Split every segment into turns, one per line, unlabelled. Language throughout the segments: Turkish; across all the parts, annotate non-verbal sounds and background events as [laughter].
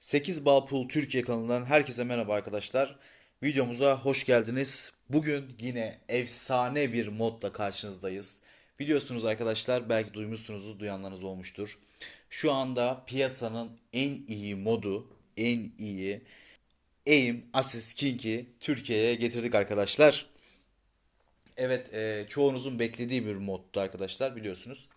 8 Bal Pool Türkiye kanalından herkese merhaba arkadaşlar. Videomuza hoş geldiniz. Bugün yine efsane bir modla karşınızdayız. Biliyorsunuz arkadaşlar belki duymuşsunuzdur, duyanlarınız olmuştur. Şu anda piyasanın en iyi modu, en iyi Aim Assist King'i Türkiye'ye getirdik arkadaşlar. Evet, e, çoğunuzun beklediği bir moddu arkadaşlar biliyorsunuz.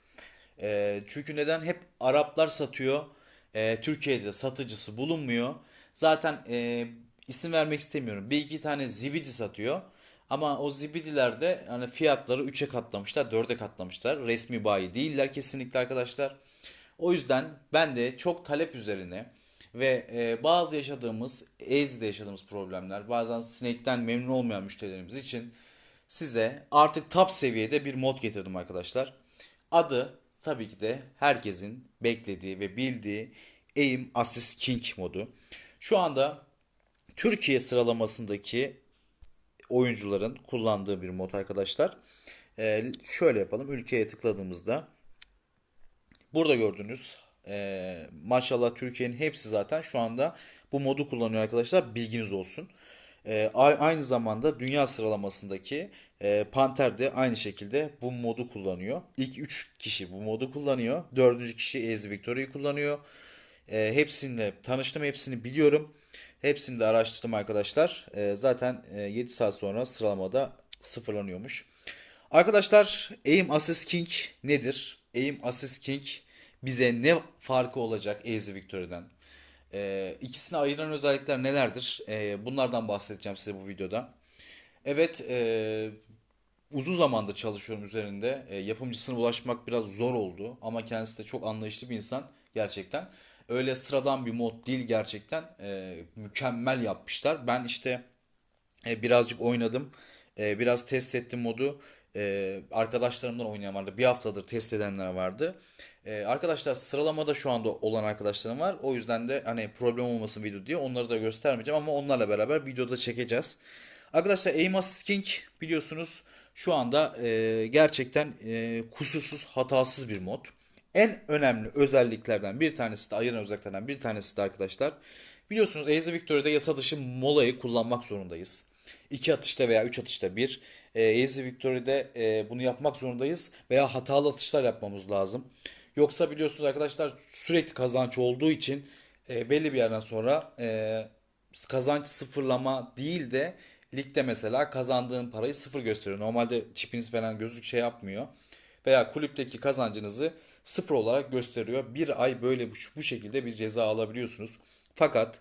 E, çünkü neden? Hep Araplar satıyor. E, Türkiye'de satıcısı bulunmuyor. Zaten e, isim vermek istemiyorum. Bir iki tane zibidi satıyor. Ama o zibidilerde hani fiyatları 3'e katlamışlar, 4'e katlamışlar. Resmi bayi değiller kesinlikle arkadaşlar. O yüzden ben de çok talep üzerine ve e, bazı yaşadığımız, Ezde yaşadığımız problemler, bazen Snake'den memnun olmayan müşterilerimiz için size artık top seviyede bir mod getirdim arkadaşlar. Adı tabii ki de herkesin beklediği ve bildiği Aim Assist King modu. Şu anda Türkiye sıralamasındaki oyuncuların kullandığı bir mod arkadaşlar. Ee, şöyle yapalım. Ülkeye tıkladığımızda burada gördüğünüz e, maşallah Türkiye'nin hepsi zaten şu anda bu modu kullanıyor arkadaşlar. Bilginiz olsun. E, aynı zamanda dünya sıralamasındaki e, Panther de aynı şekilde bu modu kullanıyor. İlk 3 kişi bu modu kullanıyor. Dördüncü kişi Ez Victoria'yı kullanıyor. E, hepsiyle tanıştım, hepsini biliyorum. Hepsini de araştırdım arkadaşlar. E, zaten e, 7 saat sonra sıralamada sıfırlanıyormuş. Arkadaşlar Aim Assist King nedir? Aim Assist King bize ne farkı olacak Easy Victory'den? Ee, ikisini ayıran özellikler nelerdir? Ee, bunlardan bahsedeceğim size bu videoda. Evet, e, uzun zamandır çalışıyorum üzerinde. E, yapımcısına ulaşmak biraz zor oldu ama kendisi de çok anlayışlı bir insan gerçekten. Öyle sıradan bir mod değil gerçekten. E, mükemmel yapmışlar. Ben işte e, birazcık oynadım. E, biraz test ettim modu. E, arkadaşlarımdan oynayan vardı. Bir haftadır test edenler vardı. E, arkadaşlar sıralamada şu anda olan arkadaşlarım var. O yüzden de hani problem olmasın video diye onları da göstermeyeceğim ama onlarla beraber videoda çekeceğiz. Arkadaşlar Aim Assist King biliyorsunuz şu anda e, gerçekten e, kusursuz hatasız bir mod. En önemli özelliklerden bir tanesi de ayıran özelliklerden bir tanesi de arkadaşlar. Biliyorsunuz Ace Victoria'da yasa dışı molayı kullanmak zorundayız. İki atışta veya üç atışta bir. E, Ace Victoria'da e, bunu yapmak zorundayız veya hatalı atışlar yapmamız lazım. Yoksa biliyorsunuz arkadaşlar sürekli kazanç olduğu için e, belli bir yerden sonra e, kazanç sıfırlama değil de ligde mesela kazandığın parayı sıfır gösteriyor. Normalde çipiniz falan gözlük şey yapmıyor. Veya kulüpteki kazancınızı sıfır olarak gösteriyor. Bir ay böyle bu, bu şekilde bir ceza alabiliyorsunuz. Fakat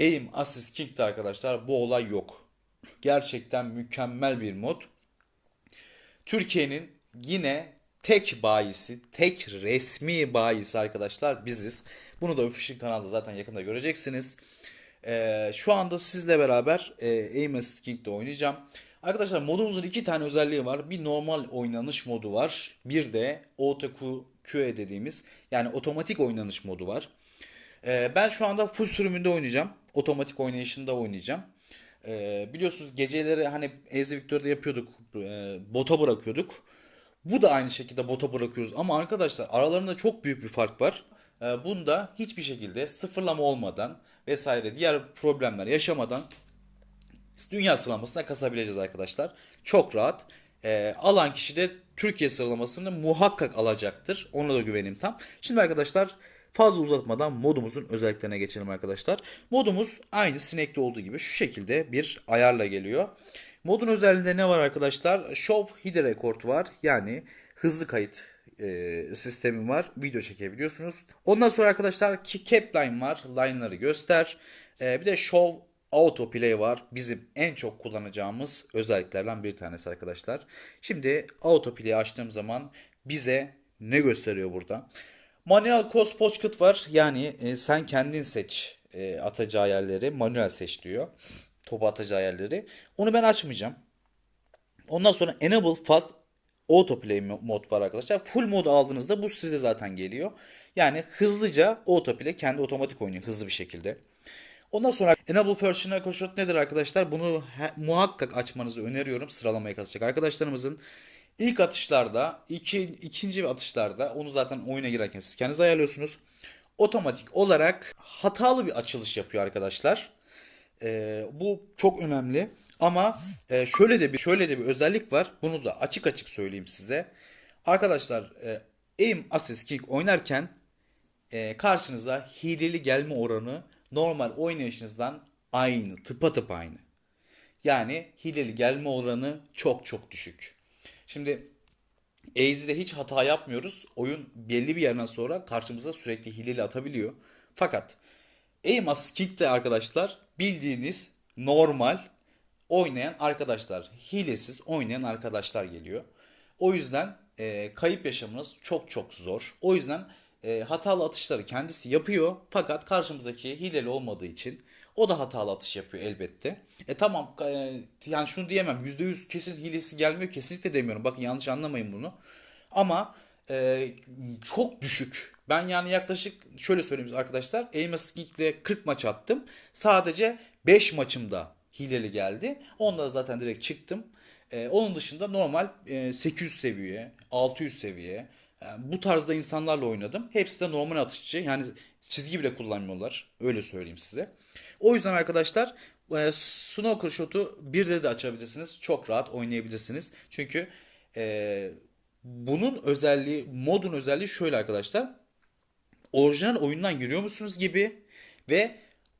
Aim Assist King'de arkadaşlar bu olay yok. Gerçekten mükemmel bir mod. Türkiye'nin yine tek bayisi, tek resmi bayisi arkadaşlar biziz. Bunu da Official kanalda zaten yakında göreceksiniz. Ee, şu anda sizle beraber e, Aim Assist King'de oynayacağım. Arkadaşlar modumuzun iki tane özelliği var. Bir normal oynanış modu var. Bir de Auto QE dediğimiz yani otomatik oynanış modu var. Ee, ben şu anda full sürümünde oynayacağım. Otomatik oynayışında oynayacağım. Ee, biliyorsunuz geceleri hani Ace Victor'da yapıyorduk. E, bota bırakıyorduk. Bu da aynı şekilde bota bırakıyoruz. Ama arkadaşlar aralarında çok büyük bir fark var. Ee, bunda hiçbir şekilde sıfırlama olmadan vesaire diğer problemler yaşamadan dünya sıralamasına kasabileceğiz arkadaşlar. Çok rahat. Ee, alan kişi de Türkiye sıralamasını muhakkak alacaktır. Ona da güvenim tam. Şimdi arkadaşlar fazla uzatmadan modumuzun özelliklerine geçelim arkadaşlar. Modumuz aynı Snake'de olduğu gibi şu şekilde bir ayarla geliyor. Modun özelliğinde ne var arkadaşlar? Show Hide Record var. Yani hızlı kayıt e, sistemi var. Video çekebiliyorsunuz. Ondan sonra arkadaşlar ki cap line var. Line'ları göster. E, bir de show autoplay var. Bizim en çok kullanacağımız özelliklerden bir tanesi arkadaşlar. Şimdi autoplay'i açtığım zaman bize ne gösteriyor burada? Manuel Cost Pocket var. Yani e, sen kendin seç e, atacağı yerleri. Manuel seç diyor. Topu atacağı yerleri. Onu ben açmayacağım. Ondan sonra Enable Fast Autoplay mod var arkadaşlar. Full mod aldığınızda bu size zaten geliyor. Yani hızlıca autoplay kendi otomatik oynuyor hızlı bir şekilde. Ondan sonra Enable Functional Shot nedir arkadaşlar? Bunu muhakkak açmanızı öneriyorum sıralamaya katacak arkadaşlarımızın. İlk atışlarda, iki, ikinci atışlarda onu zaten oyuna girerken siz kendiniz ayarlıyorsunuz. otomatik olarak hatalı bir açılış yapıyor arkadaşlar. Ee, bu çok önemli. Ama e, şöyle de bir şöyle de bir özellik var. Bunu da açık açık söyleyeyim size. Arkadaşlar e, aim assist kick oynarken e, karşınıza hileli gelme oranı normal oynayışınızdan aynı, tıpatıp aynı. Yani hileli gelme oranı çok çok düşük. Şimdi Eizi'de hiç hata yapmıyoruz. Oyun belli bir yerden sonra karşımıza sürekli hileli atabiliyor. Fakat aim assist kick'te arkadaşlar bildiğiniz normal oynayan arkadaşlar, hilesiz oynayan arkadaşlar geliyor. O yüzden e, kayıp yaşamınız çok çok zor. O yüzden e, hatalı atışları kendisi yapıyor. Fakat karşımızdaki hileli olmadığı için o da hatalı atış yapıyor elbette. E tamam e, yani şunu diyemem %100 kesin hilesi gelmiyor kesinlikle demiyorum. Bakın yanlış anlamayın bunu. Ama e, çok düşük. Ben yani yaklaşık şöyle söyleyeyim arkadaşlar. Aim Assist ile 40 maç attım. Sadece 5 maçımda hileli geldi. Onda zaten direkt çıktım. Ee, onun dışında normal e, 800 seviye, 600 seviye yani bu tarzda insanlarla oynadım. Hepsi de normal atışçı. Yani çizgi bile kullanmıyorlar. Öyle söyleyeyim size. O yüzden arkadaşlar e, snooker shot'u bir de de açabilirsiniz. Çok rahat oynayabilirsiniz. Çünkü e, bunun özelliği, modun özelliği şöyle arkadaşlar. Orijinal oyundan giriyor musunuz gibi ve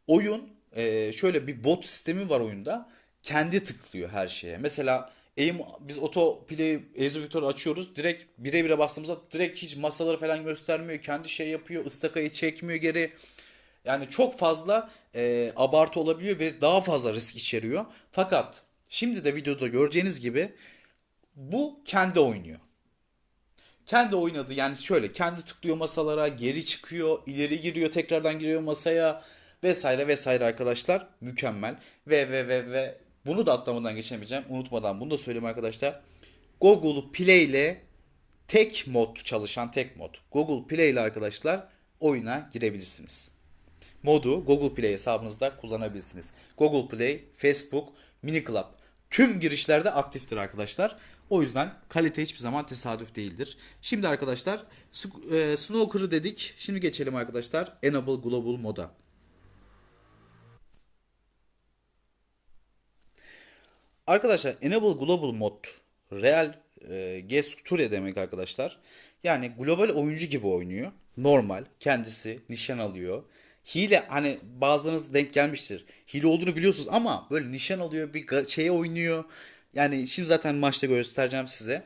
oyun e, şöyle bir bot sistemi var oyunda. Kendi tıklıyor her şeye. Mesela aim, biz auto play Ace Victor açıyoruz. Direkt bire bire bastığımızda direkt hiç masaları falan göstermiyor. Kendi şey yapıyor. ıstakayı çekmiyor geri. Yani çok fazla e, abartı olabiliyor ve daha fazla risk içeriyor. Fakat şimdi de videoda göreceğiniz gibi bu kendi oynuyor. Kendi oynadı yani şöyle kendi tıklıyor masalara, geri çıkıyor, ileri giriyor, tekrardan giriyor masaya vesaire vesaire arkadaşlar. Mükemmel. Ve ve ve ve bunu da atlamadan geçemeyeceğim. Unutmadan bunu da söyleyeyim arkadaşlar. Google Play ile tek mod çalışan tek mod. Google Play ile arkadaşlar oyuna girebilirsiniz. Modu Google Play hesabınızda kullanabilirsiniz. Google Play, Facebook, Mini Club tüm girişlerde aktiftir arkadaşlar. O yüzden kalite hiçbir zaman tesadüf değildir. Şimdi arkadaşlar e, Snooker'ı dedik. Şimdi geçelim arkadaşlar Enable Global moda. Arkadaşlar Enable Global mod real e, gesture demek arkadaşlar. Yani global oyuncu gibi oynuyor. Normal. Kendisi nişan alıyor. Hile hani bazılarınız denk gelmiştir. Hile olduğunu biliyorsunuz ama böyle nişan alıyor bir şeye oynuyor. Yani şimdi zaten maçta göstereceğim size.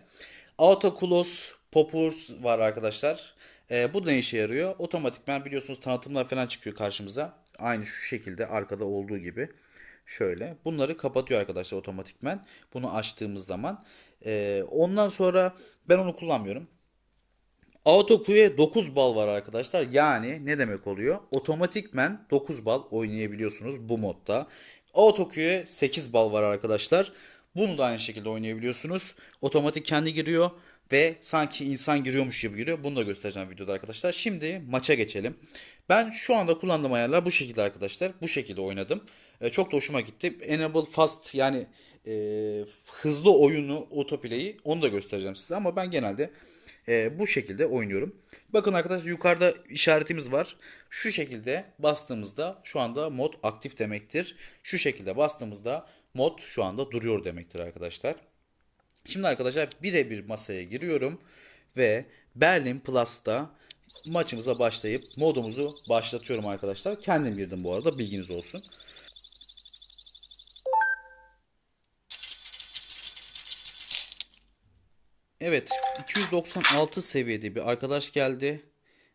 Auto Close Poppers var arkadaşlar. E, bu ne işe yarıyor? Otomatikman biliyorsunuz tanıtımlar falan çıkıyor karşımıza. Aynı şu şekilde arkada olduğu gibi. Şöyle. Bunları kapatıyor arkadaşlar otomatikmen. Bunu açtığımız zaman. E, ondan sonra ben onu kullanmıyorum. Autocue'ye 9 bal var arkadaşlar. Yani ne demek oluyor? Otomatikmen 9 bal oynayabiliyorsunuz bu modda. Autocue'ye 8 bal var arkadaşlar. Bunu da aynı şekilde oynayabiliyorsunuz. Otomatik kendi giriyor ve sanki insan giriyormuş gibi giriyor. Bunu da göstereceğim videoda arkadaşlar. Şimdi maça geçelim. Ben şu anda kullandığım ayarlar bu şekilde arkadaşlar. Bu şekilde oynadım. E, çok da hoşuma gitti. Enable Fast yani e, hızlı oyunu autoplay'i onu da göstereceğim size. Ama ben genelde e, bu şekilde oynuyorum. Bakın arkadaşlar yukarıda işaretimiz var. Şu şekilde bastığımızda şu anda mod aktif demektir. Şu şekilde bastığımızda mod şu anda duruyor demektir arkadaşlar. Şimdi arkadaşlar birebir masaya giriyorum ve Berlin Plus'ta maçımıza başlayıp modumuzu başlatıyorum arkadaşlar. Kendim girdim bu arada bilginiz olsun. Evet 296 seviyede bir arkadaş geldi.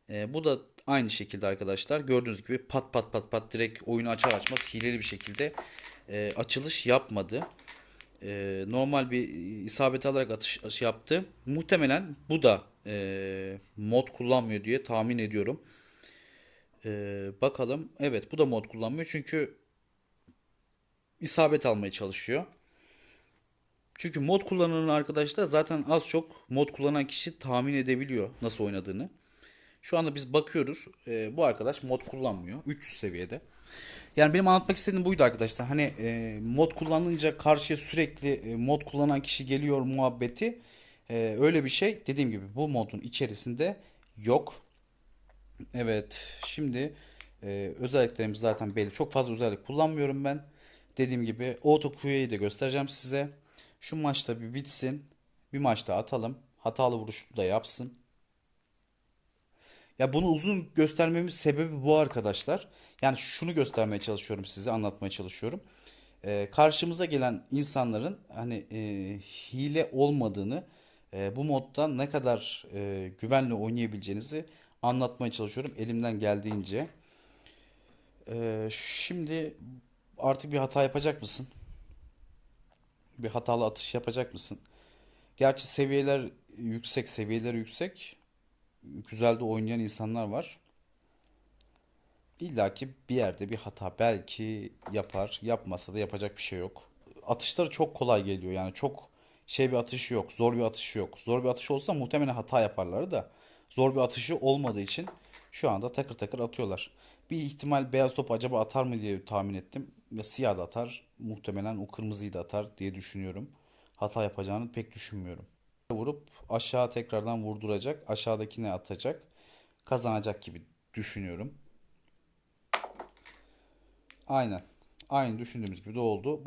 Ee, bu da aynı şekilde arkadaşlar. Gördüğünüz gibi pat pat pat pat direkt oyunu açar açmaz hileli bir şekilde e, açılış yapmadı. E, normal bir isabet alarak atış yaptı. Muhtemelen bu da e, mod kullanmıyor diye tahmin ediyorum. E, bakalım. Evet bu da mod kullanmıyor çünkü isabet almaya çalışıyor. Çünkü mod kullanan arkadaşlar zaten az çok mod kullanan kişi tahmin edebiliyor nasıl oynadığını. Şu anda biz bakıyoruz. E, bu arkadaş mod kullanmıyor. 300 seviyede. Yani benim anlatmak istediğim buydu arkadaşlar. Hani e, mod kullanınca karşıya sürekli e, mod kullanan kişi geliyor muhabbeti. E, öyle bir şey dediğim gibi bu modun içerisinde yok.
Evet, şimdi e, özelliklerimiz zaten belli. Çok fazla özellik kullanmıyorum ben. Dediğim gibi Auto QA'yı de göstereceğim size. Şu maçta bir bitsin. Bir maç daha atalım. Hatalı vuruşu da yapsın. Ya bunu uzun göstermemin sebebi bu arkadaşlar. Yani şunu göstermeye çalışıyorum size, anlatmaya çalışıyorum. Ee, karşımıza gelen insanların hani e, hile olmadığını, e, bu modda ne kadar e, güvenle oynayabileceğinizi anlatmaya çalışıyorum elimden geldiğince. Ee, şimdi artık bir hata yapacak mısın? Bir hatalı atış yapacak mısın? Gerçi seviyeler yüksek, seviyeler yüksek. Güzel de oynayan insanlar var. İlla ki bir yerde bir hata belki yapar. Yapmasa da yapacak bir şey yok. Atışları çok kolay geliyor. Yani çok şey bir atış yok. Zor bir atış yok. Zor bir atış olsa muhtemelen hata yaparlar da. Zor bir atışı olmadığı için şu anda takır takır atıyorlar. Bir ihtimal beyaz top acaba atar mı diye tahmin ettim. Ve siyah da atar. Muhtemelen o kırmızıyı da atar diye düşünüyorum. Hata yapacağını pek düşünmüyorum. Vurup aşağı tekrardan vurduracak. Aşağıdakine atacak. Kazanacak gibi düşünüyorum. Aynen. Aynı düşündüğümüz gibi de oldu.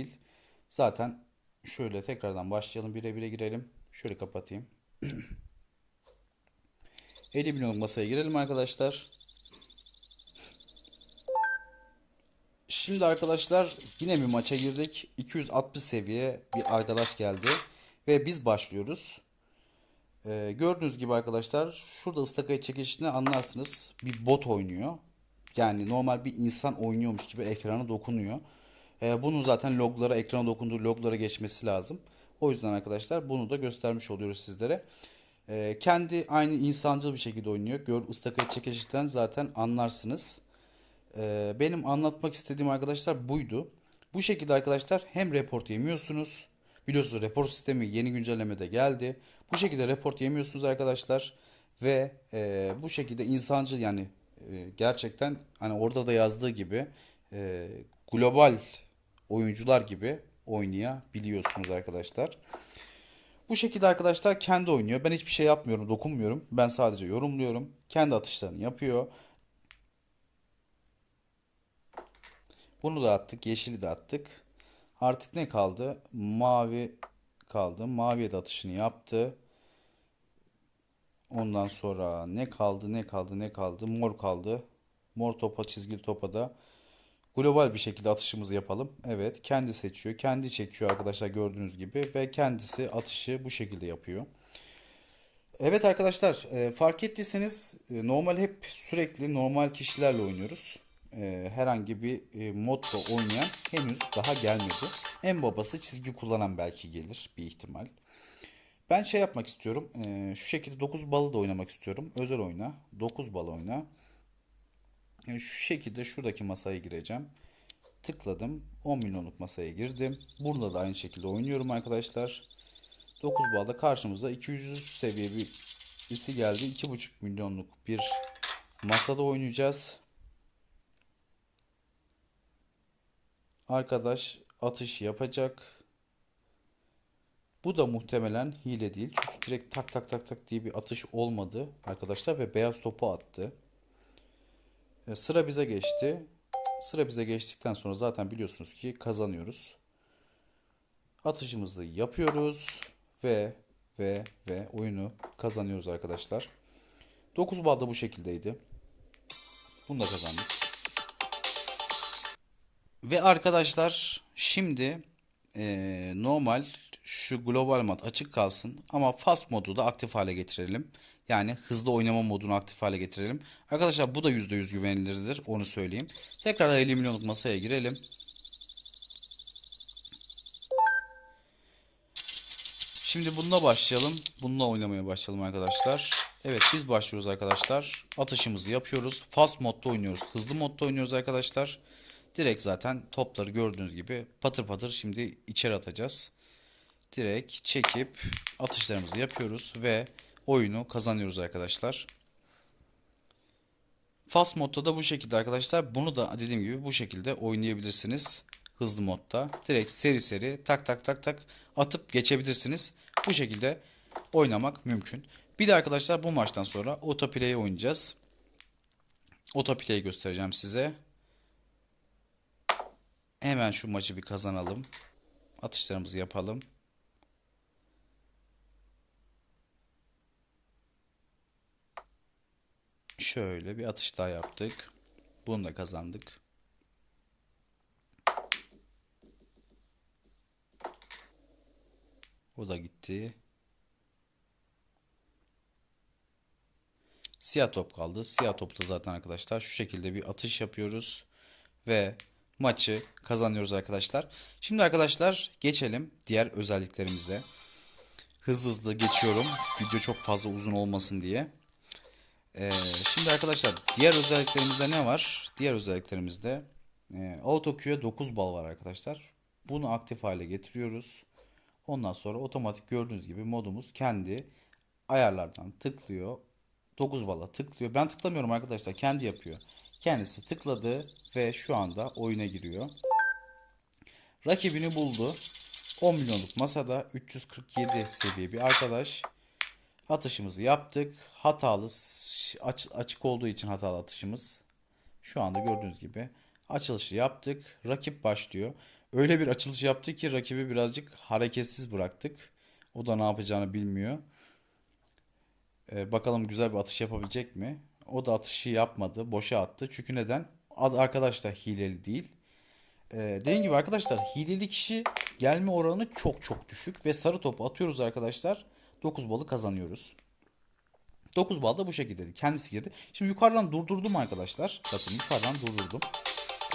Zaten şöyle tekrardan başlayalım. Bire bire girelim. Şöyle kapatayım. [clears throat] 50 milyon masaya girelim arkadaşlar. [clears throat] Şimdi arkadaşlar yine bir maça girdik. 260 seviye bir arkadaş geldi. Ve biz başlıyoruz. Ee, gördüğünüz gibi arkadaşlar şurada ıstakayı çekişini anlarsınız. Bir bot oynuyor. Yani normal bir insan oynuyormuş gibi ekrana dokunuyor. Ee, bunun zaten loglara, ekrana dokunduğu loglara geçmesi lazım. O yüzden arkadaşlar bunu da göstermiş oluyoruz sizlere. Ee, kendi aynı insancıl bir şekilde oynuyor. Gör ıstakayı çekişten zaten anlarsınız. Ee, benim anlatmak istediğim arkadaşlar buydu. Bu şekilde arkadaşlar hem report yemiyorsunuz. Biliyorsunuz report sistemi yeni güncellemede geldi. Bu şekilde report yemiyorsunuz arkadaşlar. Ve e, bu şekilde insancıl yani gerçekten hani orada da yazdığı gibi e, global oyuncular gibi oynayabiliyorsunuz arkadaşlar. Bu şekilde arkadaşlar kendi oynuyor. Ben hiçbir şey yapmıyorum, dokunmuyorum. Ben sadece yorumluyorum. Kendi atışlarını yapıyor. Bunu da attık. Yeşili de attık. Artık ne kaldı? Mavi kaldı. Maviye de atışını yaptı. Ondan sonra ne kaldı ne kaldı ne kaldı? Mor kaldı. Mor topa çizgili topa da global bir şekilde atışımızı yapalım. Evet kendi seçiyor. Kendi çekiyor arkadaşlar gördüğünüz gibi. Ve kendisi atışı bu şekilde yapıyor. Evet arkadaşlar e, fark ettiyseniz e, normal hep sürekli normal kişilerle oynuyoruz. E, herhangi bir modda oynayan henüz daha gelmedi. En babası çizgi kullanan belki gelir bir ihtimal. Ben şey yapmak istiyorum. e, şu şekilde 9 balı da oynamak istiyorum. Özel oyna. 9 bal oyna. E, şu şekilde şuradaki masaya gireceğim. Tıkladım. 10 milyonluk masaya girdim. Burada da aynı şekilde oynuyorum arkadaşlar. 9 balda karşımıza 203 seviye bir birisi geldi. 2,5 milyonluk bir masada oynayacağız. Arkadaş atış yapacak. Bu da muhtemelen hile değil. Çünkü direkt tak tak tak tak diye bir atış olmadı arkadaşlar ve beyaz topu attı. E, Sıra bize geçti. Sıra bize geçtikten sonra zaten biliyorsunuz ki kazanıyoruz. Atışımızı yapıyoruz ve ve ve oyunu kazanıyoruz arkadaşlar. 9 bal da bu şekildeydi. Bunu da kazandık. Ve arkadaşlar şimdi eee, normal şu global mod açık kalsın ama fast modu da aktif hale getirelim. Yani hızlı oynama modunu aktif hale getirelim. Arkadaşlar bu da %100 güvenilirdir onu söyleyeyim. Tekrar 50 milyonluk masaya girelim. Şimdi bununla başlayalım. Bununla oynamaya başlayalım arkadaşlar. Evet biz başlıyoruz arkadaşlar. Atışımızı yapıyoruz. Fast modda oynuyoruz. Hızlı modda oynuyoruz arkadaşlar. Direkt zaten topları gördüğünüz gibi patır patır şimdi içeri atacağız. Direkt çekip atışlarımızı yapıyoruz ve oyunu kazanıyoruz arkadaşlar. Fast modda da bu şekilde arkadaşlar. Bunu da dediğim gibi bu şekilde oynayabilirsiniz. Hızlı modda. Direkt seri seri tak tak tak tak atıp geçebilirsiniz. Bu şekilde oynamak mümkün. Bir de arkadaşlar bu maçtan sonra autoplay oynayacağız. Otoplay'i göstereceğim size. Hemen şu maçı bir kazanalım. Atışlarımızı yapalım. Şöyle bir atış daha yaptık. Bunu da kazandık. O da gitti. Siyah top kaldı. Siyah topta zaten arkadaşlar şu şekilde bir atış yapıyoruz ve maçı kazanıyoruz arkadaşlar. Şimdi arkadaşlar geçelim diğer özelliklerimize. Hızlı hızlı geçiyorum. Video çok fazla uzun olmasın diye. Ee, şimdi arkadaşlar diğer özelliklerimizde ne var? Diğer özelliklerimizde e, AutoQ'ya 9 bal var arkadaşlar. Bunu aktif hale getiriyoruz. Ondan sonra otomatik gördüğünüz gibi modumuz kendi ayarlardan tıklıyor. 9 bala tıklıyor. Ben tıklamıyorum arkadaşlar. Kendi yapıyor. Kendisi tıkladı ve şu anda oyuna giriyor. Rakibini buldu. 10 milyonluk masada 347 seviye bir arkadaş. Atışımızı yaptık. Hatalı aç- açık olduğu için hatalı atışımız. Şu anda gördüğünüz gibi açılışı yaptık. Rakip başlıyor. Öyle bir açılış yaptı ki rakibi birazcık hareketsiz bıraktık. O da ne yapacağını bilmiyor. Ee, bakalım güzel bir atış yapabilecek mi? O da atışı yapmadı. Boşa attı. Çünkü neden? Ad- Arkadaş da hileli değil. Ee, dediğim gibi arkadaşlar hileli kişi gelme oranı çok çok düşük. Ve sarı topu atıyoruz arkadaşlar. 9 balı kazanıyoruz. 9 bal da bu şekilde kendisi girdi. Şimdi yukarıdan durdurdum arkadaşlar. Bakın yukarıdan durdurdum.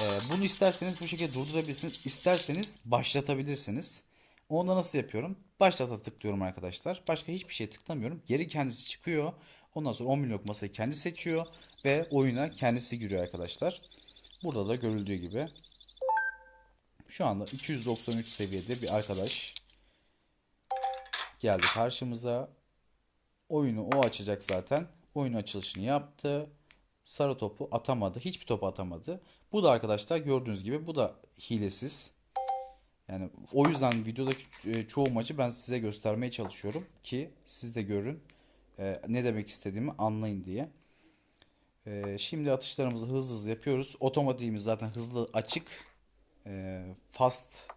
Ee, bunu isterseniz bu şekilde durdurabilirsiniz. İsterseniz başlatabilirsiniz. Onu da nasıl yapıyorum? Başlata tıklıyorum arkadaşlar. Başka hiçbir şey tıklamıyorum. Geri kendisi çıkıyor. Ondan sonra 10 milyonluk masayı kendi seçiyor. Ve oyuna kendisi giriyor arkadaşlar. Burada da görüldüğü gibi. Şu anda 293 seviyede bir arkadaş geldi karşımıza. Oyunu o açacak zaten. Oyun açılışını yaptı. Sarı topu atamadı. Hiçbir topu atamadı. Bu da arkadaşlar gördüğünüz gibi bu da hilesiz. Yani o yüzden videodaki e, çoğu maçı ben size göstermeye çalışıyorum ki siz de görün e, ne demek istediğimi anlayın diye. E, şimdi atışlarımızı hızlı hızlı yapıyoruz. Otomatiğimiz zaten hızlı açık. Fast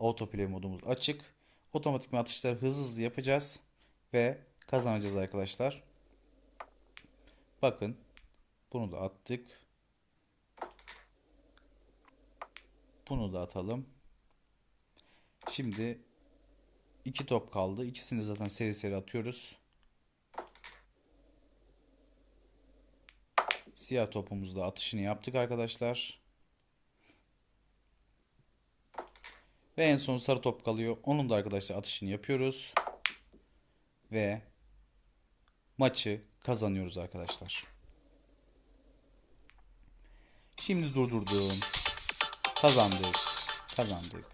autoplay modumuz açık. Otomatik atışları hızlı hızlı yapacağız ve kazanacağız arkadaşlar. Bakın bunu da attık. Bunu da atalım. Şimdi iki top kaldı. İkisini zaten seri seri atıyoruz. Siyah topumuzda atışını yaptık arkadaşlar. Ve en son sarı top kalıyor. Onun da arkadaşlar atışını yapıyoruz. Ve maçı kazanıyoruz arkadaşlar. Şimdi durdurdum. Kazandık. Kazandık.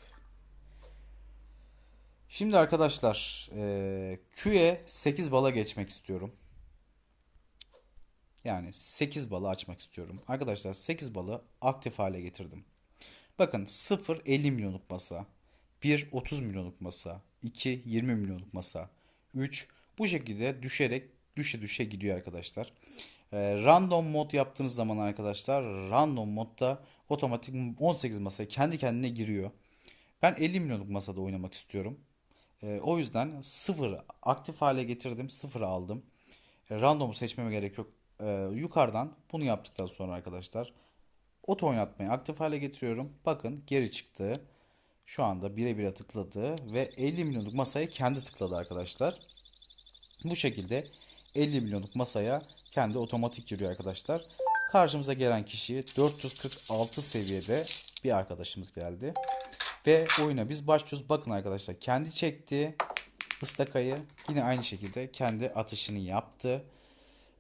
Şimdi arkadaşlar eee Q'ye 8 bala geçmek istiyorum. Yani 8 balı açmak istiyorum. Arkadaşlar 8 balı aktif hale getirdim. Bakın 0 50 milyonluk masa. 1 30 milyonluk masa. 2 20 milyonluk masa. 3 bu şekilde düşerek düşe düşe gidiyor arkadaşlar. Ee, random mod yaptığınız zaman arkadaşlar random modda otomatik 18 masaya kendi kendine giriyor. Ben 50 milyonluk masada oynamak istiyorum. Ee, o yüzden 0 aktif hale getirdim. 0 aldım. E, random'u seçmeme gerek yok. Ee, yukarıdan bunu yaptıktan sonra arkadaşlar oto oynatmayı aktif hale getiriyorum. Bakın geri çıktı. Şu anda birebire tıkladı ve 50 milyonluk masaya kendi tıkladı arkadaşlar. Bu şekilde 50 milyonluk masaya kendi otomatik giriyor arkadaşlar. Karşımıza gelen kişi 446 seviyede bir arkadaşımız geldi. Ve oyuna biz başlıyoruz. Bakın arkadaşlar kendi çekti ıstakayı. Yine aynı şekilde kendi atışını yaptı.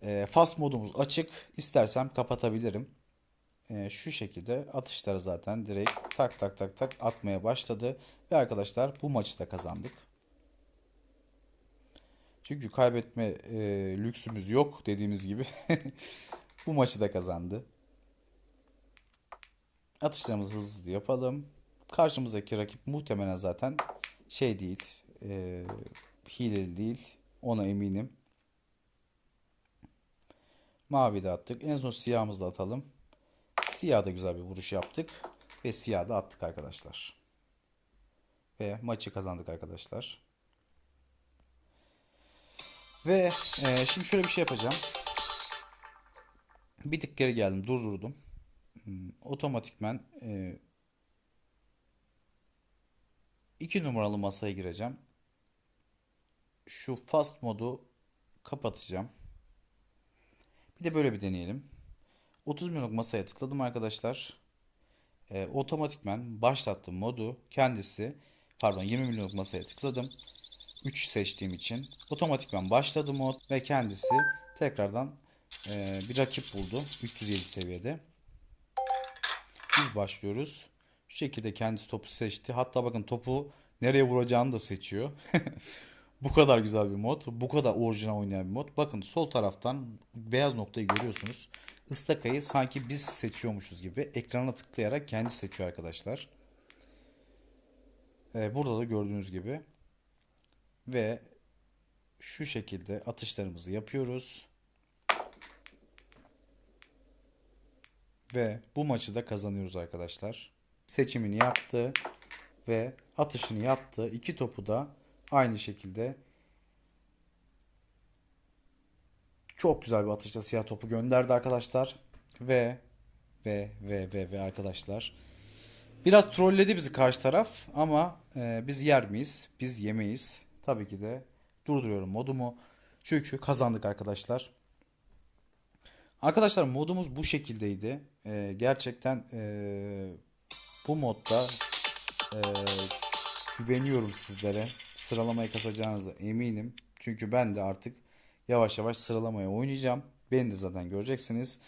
E, fast modumuz açık. İstersem kapatabilirim. E, şu şekilde atışları zaten direkt tak tak tak tak atmaya başladı. Ve arkadaşlar bu maçı da kazandık. Çünkü kaybetme e, lüksümüz yok dediğimiz gibi. [laughs] bu maçı da kazandı. Atışlarımızı hızlı yapalım. Karşımızdaki rakip muhtemelen zaten şey değil. E, hileli değil. Ona eminim. Mavi de attık. En son siyahımızı da atalım. Siyah da güzel bir vuruş yaptık. Ve siyah da attık arkadaşlar. Ve maçı kazandık arkadaşlar. Ve e, şimdi şöyle bir şey yapacağım. Bir tık geri geldim. Durdurdum. Hmm, Otomatikmen e, iki numaralı masaya gireceğim. Şu fast modu kapatacağım. Bir de böyle bir deneyelim. 30 milyonluk masaya tıkladım arkadaşlar. E, otomatikmen başlattım modu. Kendisi pardon 20 milyonluk masaya tıkladım. 3 seçtiğim için otomatikman başladı mod ve kendisi tekrardan e, bir rakip buldu 307 seviyede. Biz başlıyoruz. Şu şekilde kendisi topu seçti. Hatta bakın topu nereye vuracağını da seçiyor. [laughs] Bu kadar güzel bir mod. Bu kadar orijinal oynayan bir mod. Bakın sol taraftan beyaz noktayı görüyorsunuz. Istakayı sanki biz seçiyormuşuz gibi ekrana tıklayarak kendi seçiyor arkadaşlar. Ee, burada da gördüğünüz gibi. Ve şu şekilde atışlarımızı yapıyoruz. Ve bu maçı da kazanıyoruz arkadaşlar. Seçimini yaptı ve atışını yaptı. İki topu da aynı şekilde çok güzel bir atışla siyah topu gönderdi arkadaşlar. Ve ve ve ve ve arkadaşlar. Biraz trolledi bizi karşı taraf ama e, biz yer miyiz? Biz yemeyiz. Tabii ki de durduruyorum modumu. Çünkü kazandık arkadaşlar. Arkadaşlar modumuz bu şekildeydi. Ee, gerçekten ee, bu modda ee, güveniyorum sizlere. Sıralamayı kasacağınıza eminim. Çünkü ben de artık yavaş yavaş sıralamaya oynayacağım. Beni de zaten göreceksiniz.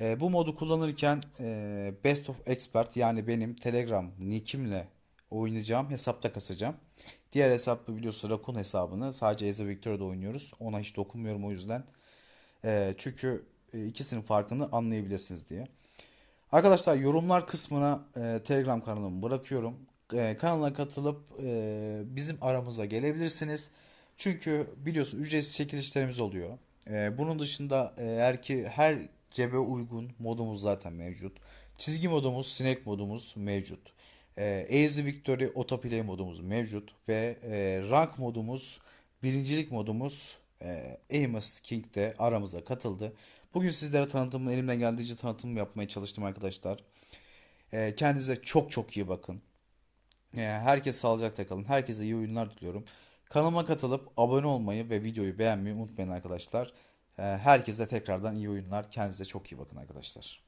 Ee, bu modu kullanırken ee, Best of Expert yani benim Telegram nickimle oynayacağım hesapta kasacağım. Diğer hesap biliyorsunuz Rakun hesabını sadece Eze Victoria'da oynuyoruz. Ona hiç dokunmuyorum o yüzden. Ee, çünkü e, ikisinin farkını anlayabilirsiniz diye. Arkadaşlar yorumlar kısmına e, Telegram kanalımı bırakıyorum. E, kanala katılıp e, bizim aramıza gelebilirsiniz. Çünkü biliyorsun ücretsiz çekilişlerimiz oluyor. E, bunun dışında eğer ki her cebe uygun modumuz zaten mevcut. Çizgi modumuz, sinek modumuz mevcut. E, Easy Victory Autoplay modumuz mevcut. Ve e, rank modumuz, birincilik modumuz e, Amos King de aramıza katıldı. Bugün sizlere tanıtımı elimden geldiğince tanıtım yapmaya çalıştım arkadaşlar. E, kendinize çok çok iyi bakın. E, herkes sağlıcakla kalın. Herkese iyi oyunlar diliyorum. Kanalıma katılıp abone olmayı ve videoyu beğenmeyi unutmayın arkadaşlar. E, herkese tekrardan iyi oyunlar. Kendinize çok iyi bakın arkadaşlar.